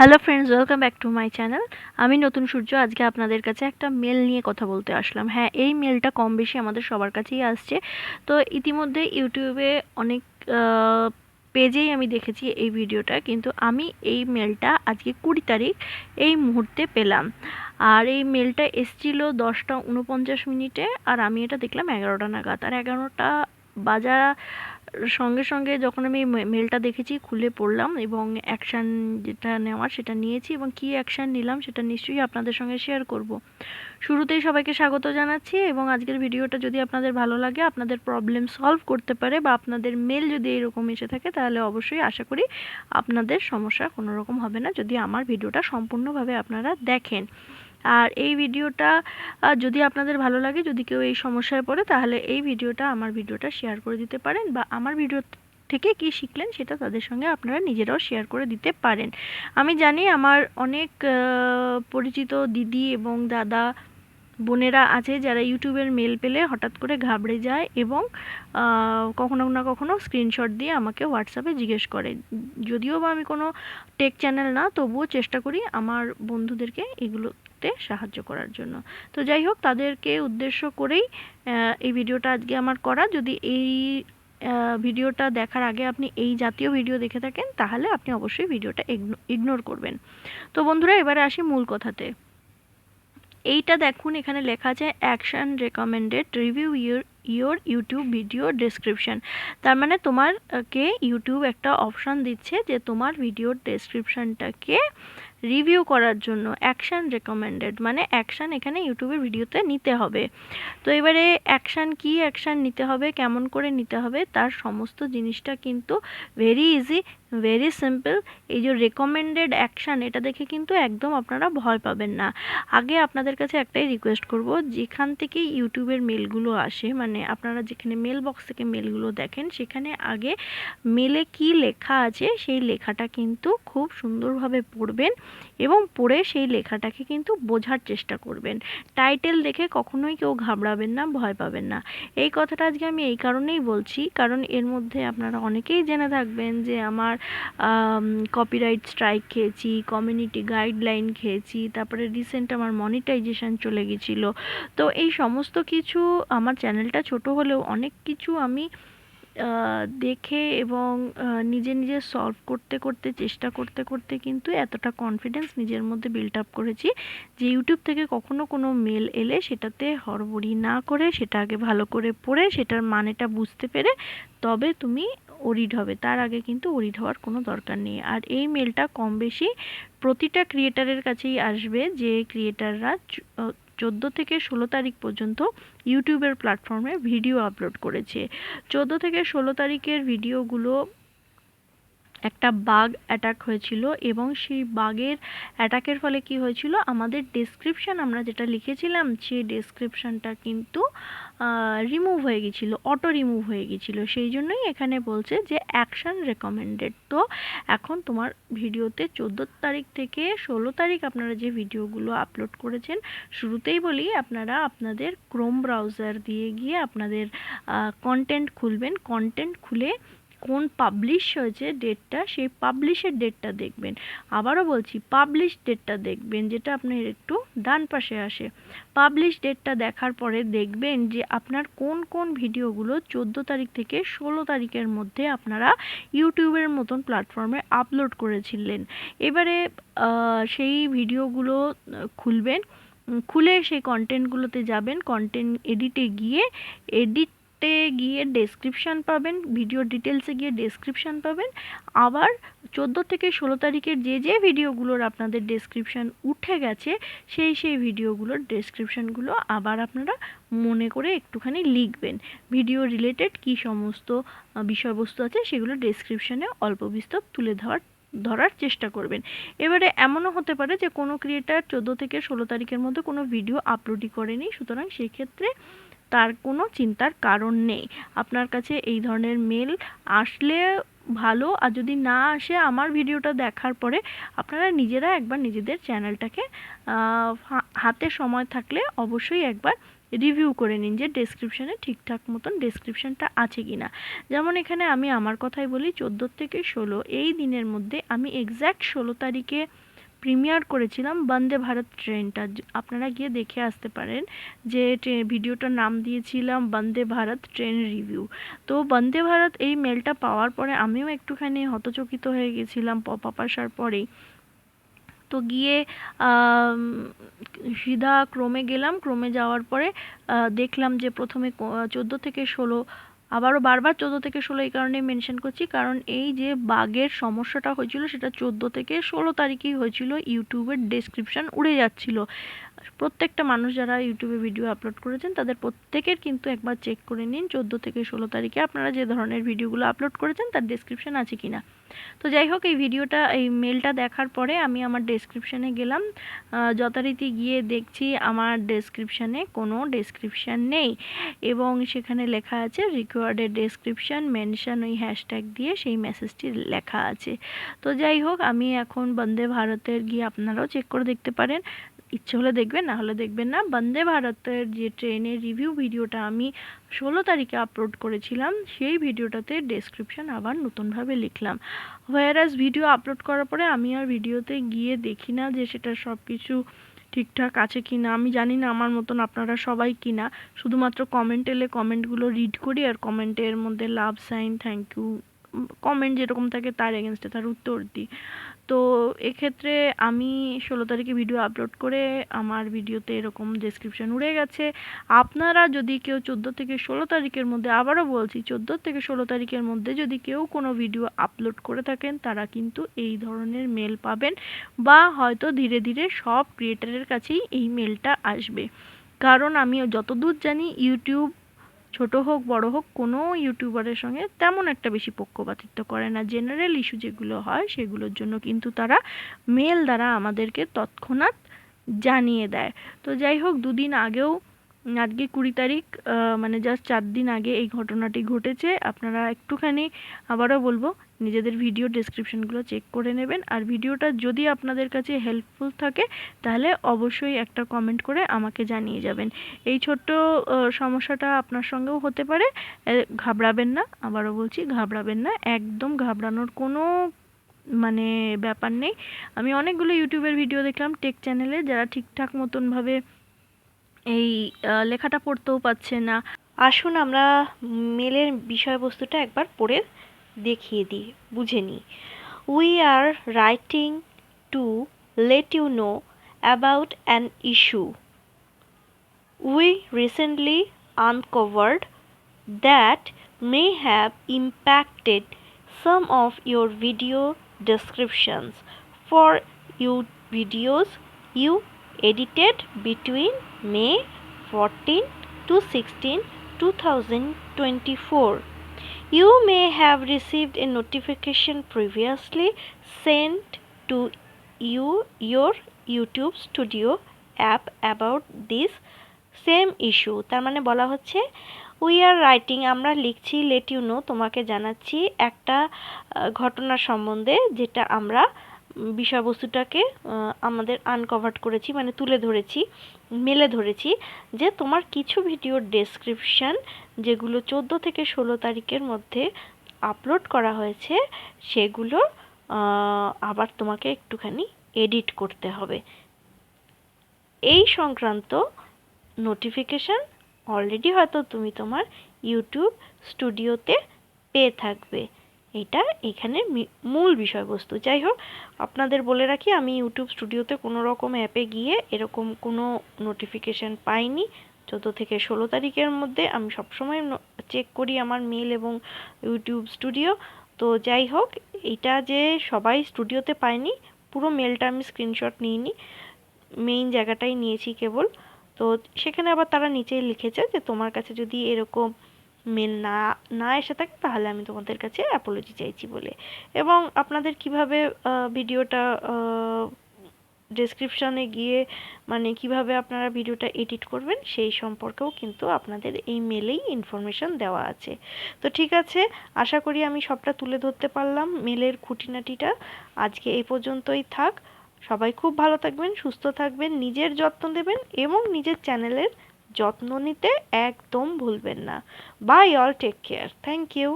Hello friends welcome back to my channel আমি নতুন সূর্য, আজকে আপনাদের কাছে একটা মেল নিয়ে কথা বলতে আসলাম। হ্যাঁ এই মেলটা কম বেশি আমাদের সবার কাছেই আসছে। তো ইতিমধ্যে ইউটিউবে অনেক পেজেই আমি দেখেছি এই ভিডিওটা, কিন্তু আমি এই মেলটা আজকে কুড়ি তারিখ এই মুহূর্তে পেলাম। আর এই মেলটা এসছিল দশটা উনপঞ্চাশ মিনিটে, আর আমি এটা দেখলাম এগারোটা নাগাদ। আর এগারোটা বাজা সঙ্গে সঙ্গে যখন আমি মেলটা দেখেছি, খুলে পড়লাম এবং অ্যাকশান যেটা নেওয়ার সেটা নিয়েছি এবং কী অ্যাকশান নিলাম সেটা নিশ্চয়ই আপনাদের সঙ্গে শেয়ার করব। শুরুতেই সবাইকে স্বাগত জানাচ্ছি এবং আজকের ভিডিওটা যদি আপনাদের ভালো লাগে, আপনাদের প্রবলেম সলভ করতে পারে বা আপনাদের মেল যদি এরকম এসে থাকে, তাহলে অবশ্যই আশা করি আপনাদের সমস্যা কোনো রকম হবে না। যদি আমার ভিডিওটা সম্পূর্ণভাবে আপনারা দেখেন। আর এই ভিডিওটা যদি আপনাদের ভালো লাগে, যদি কেউ এই সমস্যায় পড়ে, তাহলে এই ভিডিওটা, আমার ভিডিওটা শেয়ার করে দিতে পারেন বা আমার ভিডিও থেকে কি শিখলেন, সেটা তাদের সঙ্গে আপনারা নিজেরাও শেয়ার করে দিতে পারেন। আমি জানি আমার অনেক পরিচিত দিদি এবং দাদা বোনেরা আছে যারা ইউটিউবের মেল পেলে হঠাৎ করে ঘাবড়ে যায় এবং কখনো না কখনো স্ক্রিনশট দিয়ে আমাকে হোয়াটসঅ্যাপে জিজ্ঞেস করে। যদিও বা আমি কোনো টেক চ্যানেল না, তবুও চেষ্টা করি আমার বন্ধুদেরকে এগুলোতে সাহায্য করার জন্য। তো যাই হোক, তাদেরকে উদ্দেশ্য করেই এই ভিডিওটা আজকে আমার করা। যদি এই ভিডিওটা দেখার আগে আপনি এই জাতীয় ভিডিও দেখে থাকেন, তাহলে আপনি অবশ্যই ভিডিওটা ইগনোর করবেন। তো বন্ধুরা, এবারে আসি মূল কথাতে। এইটা দেখুন, এখানে লেখা আছে action recommended review your your YouTube video description তার মানে তোমারকে ইউটিউব একটা অপশান দিচ্ছে যে তোমার ভিডিওর ডেসক্রিপশানটাকে রিভিউ করার জন্য অ্যাকশান রেকমেন্ডেড মানে অ্যাকশান এখানে ইউটিউবের ভিডিওতে নিতে হবে। তো এবারে অ্যাকশান কি অ্যাকশান নিতে হবে, কেমন করে নিতে হবে, তার সমস্ত জিনিসটা কিন্তু ভেরি ইজি ভেরি সিম্পল এই যে রেকমেন্ডেড অ্যাকশান এটা দেখে কিন্তু একদম আপনারা ভয় পাবেন না। আগে আপনাদের কাছে একটাই রিকোয়েস্ট করব, যেখান থেকে ইউটিউবের মেলগুলো আসে মানে আপনারা যেখানে মেল বক্স থেকে মেলগুলো দেখেন, সেখানে আগে মেলে কি লেখা আছে, সেই লেখাটা কিন্তু খুব সুন্দরভাবে পড়বেন এবং পড়ে সেই লেখাটাকে কিন্তু বোঝার চেষ্টা করবেন। টাইটেল দেখে কখনোই কেউ ঘাবড়াবেন না, ভয় পাবেন না। এই কথাটা আজকে আমি এই কারণেই বলছি, কারণ এর মধ্যে আপনারা অনেকেই জেনে থাকবেন যে আমার কপিরাইট স্ট্রাইক খেয়েছি কমিউনিটি গাইডলাইন খেয়েছি, তারপরে রিসেন্ট আমার মনিটাইজেশন চলে গেছিল। তো এই সমস্ত কিছু আমার চ্যানেলটা ছোট হলেও অনেক কিছু আমি দেখে এবং নিজে নিজে সলভ করতে করতে, চেষ্টা করতে করতে কিন্তু এতটা কনফিডেন্স নিজের মধ্যে বিল্ড আপ করেছি যে ইউটিউব থেকে কখনো কোনো মেল এলে সেটাতে হড়বড়ি না করে, সেটা আগে ভালো করে পড়ে, সেটার মানেটা বুঝতে পেরে তবে তুমি ওরিড হবে। তার আগে কিন্তু ওরিড হওয়ার কোনো দরকার নেই। আর এই মেলটা কম বেশি প্রতিটা ক্রিয়েটারের কাছেই আসবে যে ক্রিয়েটাররা চোদ্দ থেকে ষোলো তারিখ পর্যন্ত ইউটিউবের প্ল্যাটফর্মে ভিডিও আপলোড করেছে। চোদ্দ থেকে ষোলো তারিখের ভিডিওগুলো একটা বাগ অ্যাটাক হয়েছিল এবং সেই বাগের অ্যাটাকের ফলে কি হয়েছিল? আমাদের ডেসক্রিপশান আমরা যেটা লিখেছিলাম, সেই ডেসক্রিপশানটা কিন্তু রিমুভ হয়ে গেছিল অটো রিমুভ হয়ে গেছিল। সেই জন্যই এখানে বলছে যে অ্যাকশান রেকমেন্ডেড তো এখন তোমার ভিডিওতে চোদ্দ তারিখ থেকে ষোলো তারিখ আপনারা যে ভিডিওগুলো আপলোড করেছেন, শুরুতেই বলি আপনারা আপনাদের ক্রোম ব্রাউজার দিয়ে গিয়ে আপনাদের কন্টেন্ট খুলবেন। কন্টেন্ট খুলে কোন পাবলিশ হয়েছে ডেটটা সেই পাবলিশের ডেটটা দেখবেন। আবারও বলছি পাবলিশ ডেটটা দেখবেন, যেটা আপনার একটু ডান পাশে আসে। পাবলিশ ডেটটা দেখার পরে দেখবেন যে আপনার কোন কোন ভিডিওগুলো চোদ্দ তারিখ থেকে ষোলো তারিখের মধ্যে আপনারা ইউটিউবের মতন প্ল্যাটফর্মে আপলোড করেছিলেন। এবারে সেই ভিডিওগুলো খুলবেন। খুলে সেই কন্টেন্টগুলোতে যাবেন। কন্টেন্ট এডিটে গিয়ে এডিট তে গিয়ে ডেসক্রিপশান পাবেন ভিডিও ডিটেলসে গিয়ে ডেসক্রিপশান পাবেন। আবার চোদ্দ থেকে ষোলো তারিখের যে যে ভিডিওগুলোর আপনাদের ডেসক্রিপশান উঠে গেছে, সেই সেই ভিডিওগুলোর ডেসক্রিপশানগুলো আবার আপনারা মনে করে একটুখানি লিখবেন। ভিডিও রিলেটেড কি সমস্ত বিষয়বস্তু আছে সেগুলো ডেসক্রিপশানে অল্প বিস্তর তুলে ধরার ধরার চেষ্টা করবেন। এবারে এমনও হতে পারে যে কোনো ক্রিয়েটার চোদ্দ থেকে ষোলো তারিখের মধ্যে কোনো ভিডিও আপলোডই করেনি, সুতরাং সেক্ষেত্রে তার কোনো চিন্তার কারণ নেই। আপনার কাছে এই ধরনের মেল আসলে ভালো, আর যদি না আসে আমার ভিডিওটা দেখার পরে আপনারা নিজেরা একবার নিজেদের চ্যানেলটাকে হাতে সময় থাকলে অবশ্যই একবার রিভিউ করে নিন যে ডেসক্রিপশানে ঠিকঠাক মতন ডেসক্রিপশানটা আছে কি না যেমন এখানে আমি আমার কথাই বলি, চোদ্দ থেকে ষোলো, এই দিনের মধ্যে আমি এক্স্যাক্ট ষোলো তারিখে প্রিমিয়ার করেছিলাম বন্দে ভারত ট্রেনটা। আপনারা গিয়ে দেখে আসতে পারেন যে ট্রে- ভিডিওটার নাম দিয়েছিলাম বন্দে ভারত ট্রেন রিভিউ। তো বন্দে ভারত এই মেলটা পাওয়ার পরে আমিও একটুখানি হতচকিত হয়ে গেছিলাম পপ আসার পরেই। তো গিয়ে সিধা ক্রমে গেলাম। ক্রমে যাওয়ার পরে দেখলাম যে প্রথমে চোদ্দ থেকে ষোলো আবারও বারবার চোদ্দ থেকে ষোলো এই কারণেই মেনশন করছি। কারণ এই যে বাঘের সমস্যাটা হয়েছিল, সেটা চোদ্দ থেকে ষোলো তারিখেই হয়েছিল ইউটিউবের ডেসক্রিপশন উড়ে যাচ্ছিল। প্রত্যেকটা মানুষ যারা ইউটিউবে ভিডিও আপলোড করেছেন, তাদের প্রত্যেকের কিন্তু একবার চেক করে নিন চোদ্দ থেকে ষোলো তারিখে আপনারা যে ধরনের ভিডিওগুলো আপলোড করেছেন, তার ডেসক্রিপশন আছে কিনা। তো যাই হোক, এই ভিডিওটা, এই মেলটা দেখার পরে আমি আমার ডেসক্রিপশানে গেলাম। যথারীতি গিয়ে দেখছি আমার ডেসক্রিপশানে কোনো ডেসক্রিপশান নেই এবং সেখানে লেখা আছে রিকোয়ার্ডেড ডেসক্রিপশান মেনশন ওই হ্যাশট্যাগ দিয়ে সেই মেসেজটি লেখা আছে। তো যাই হোক, আমি এখন বন্দে ভারতের গিয়ে আপনারাও চেক করে দেখতে পারেন। ইচ্ছে হলে দেখবেন, না হলে দেখবেন না। বন্দে ভারতের যে ট্রেনের রিভিউ ভিডিওটা আমি ষোলো তারিখে আপলোড করেছিলাম, সেই ভিডিওটাতে ডেসক্রিপশন আবার নতুনভাবে লিখলাম। হোয়ারাস ভিডিও আপলোড করার পরে আমি আর ভিডিওতে গিয়ে দেখি না যে সেটা সব কিছু ঠিকঠাক আছে কি না আমি জানি না আমার মতন আপনারা সবাই কি না শুধুমাত্র কমেন্ট এলে কমেন্টগুলো রিড করি আর কমেন্টের মধ্যে love sign thank you comment যেরকম থাকে তার এগেনস্টে তার উত্তর দিই। তো এক্ষেত্রে আমি ষোলো তারিখে ভিডিও আপলোড করে আমার ভিডিওতে এরকম ডেসক্রিপশন উড়ে গেছে। আপনারা যদি কেউ চোদ্দ থেকে ষোলো তারিখের মধ্যে আবারও বলছি, চোদ্দ থেকে ষোলো তারিখের মধ্যে যদি কেউ কোনো ভিডিও আপলোড করে থাকেন, তারা কিন্তু এই ধরনের মেল পাবেন বা হয়তো ধীরে ধীরে সব ক্রিয়েটারের কাছেই এই মেলটা আসবে। কারণ আমি যতদূর জানি ইউটিউব ছোট হোক, বড় হোক, কোনো ইউটিউবারের সঙ্গে তেমন একটা বেশি পক্ষপাতিত্ব করে না। জেনারেল ইস্যু যেগুলো হয়, সেগুলোর জন্য কিন্তু তারা মেল দ্বারা আমাদেরকে তৎক্ষণাৎ জানিয়ে দেয়। তো যাই হোক, দুদিন আগেও আজকে কুড়ি তারিখ মানে জাস্ট চার দিন আগে এই ঘটনাটি ঘটেছে। আপনারা একটুখানি আবারও বলব, নিজেদের ভিডিও ডেসক্রিপশনগুলো চেক করে নেবেন। আর ভিডিওটা যদি আপনাদের কাছে হেল্পফুল থাকে, তাহলে অবশ্যই একটা কমেন্ট করে আমাকে জানিয়ে যাবেন। এই ছোট্ট সমস্যাটা আপনার সঙ্গেও হতে পারে। ঘাবড়াবেন না, আবারও বলছি, ঘাবড়াবেন না। একদম ঘাবড়ানোর কোনো মানে ব্যাপার নেই। আমি অনেকগুলো ইউটিউবের ভিডিও দেখলাম টেক চ্যানেলে যারা ঠিকঠাক মতনভাবে এই লেখাটা পড়তেও পারছে না। আসুন আমরা মেলের বিষয়বস্তুটা একবার পড়ে দেখিয়ে দিই, বুঝে নিই। We are writing to let you know about an issue we recently uncovered that may have impacted some of your video descriptions for you videos you edited between May 14 to 16 2024 you may have received a notification previously sent to you your YouTube Studio app about this same issue তার মানে বলা হচ্ছে we are writing আমরা লিখছি late you no তোমাকে জানাচ্ছি একটা ঘটনা সম্বন্ধে যেটা আমরা বিষয়বস্তুটাকে আমাদের আনকভার্ড করেছি মানে তুলে ধরেছি, মেলে ধরেছি যে তোমার কিছু ভিডিওর ডেসক্রিপশন যেগুলো চোদ্দ থেকে ষোলো তারিখের মধ্যে আপলোড করা হয়েছে, সেগুলো আবার তোমাকে একটুখানি এডিট করতে হবে। এই সংক্রান্ত নোটিফিকেশান অলরেডি হয়তো তুমি তোমার ইউটিউব স্টুডিওতে পেয়ে থাকবে। এটা এখানে মূল বিষয়বস্তু। যাই হোক আপনাদের বলে রাখি, আমি ইউটিউব স্টুডিওতে কোনো রকম অ্যাপে গিয়ে এরকম কোনো নোটিফিকেশান পাইনি। চোদ্দ থেকে ষোলো তারিখের মধ্যে আমি সবসময় চেক করি আমার মেল এবং ইউটিউব স্টুডিও তো যাই হোক এটা যে সবাই স্টুডিওতে পায়নি, পুরো মেলটা আমি স্ক্রিনশট নিইনি। মেইন জায়গাটাই নিয়েছি কেবল। তো সেখানে আবার তারা নিচেই লিখেছে যে তোমার কাছে যদি এরকম মেল না না এসে থাকে, তাহলে আমি তোমাদের কাছে অ্যাপোলজি চাইছি বলে। এবং আপনাদের কীভাবে ভিডিওটা ডেসক্রিপশনে গিয়ে মানে কীভাবে আপনারা ভিডিওটা এডিট করবেন, সেই সম্পর্কেও কিন্তু আপনাদের এই মেলেই ইনফরমেশন দেওয়া আছে। তো ঠিক আছে, আশা করি আমি সবটা তুলে ধরতে পারলাম মেলের খুঁটিনাটিটা। আজকে এই পর্যন্তই থাক। সবাই খুব ভালো থাকবেন, সুস্থ থাকবেন, নিজের যত্ন দেবেন এবং নিজের চ্যানেলের যত্ন নিতে একদম ভুলবেন না। Bye all take care thank you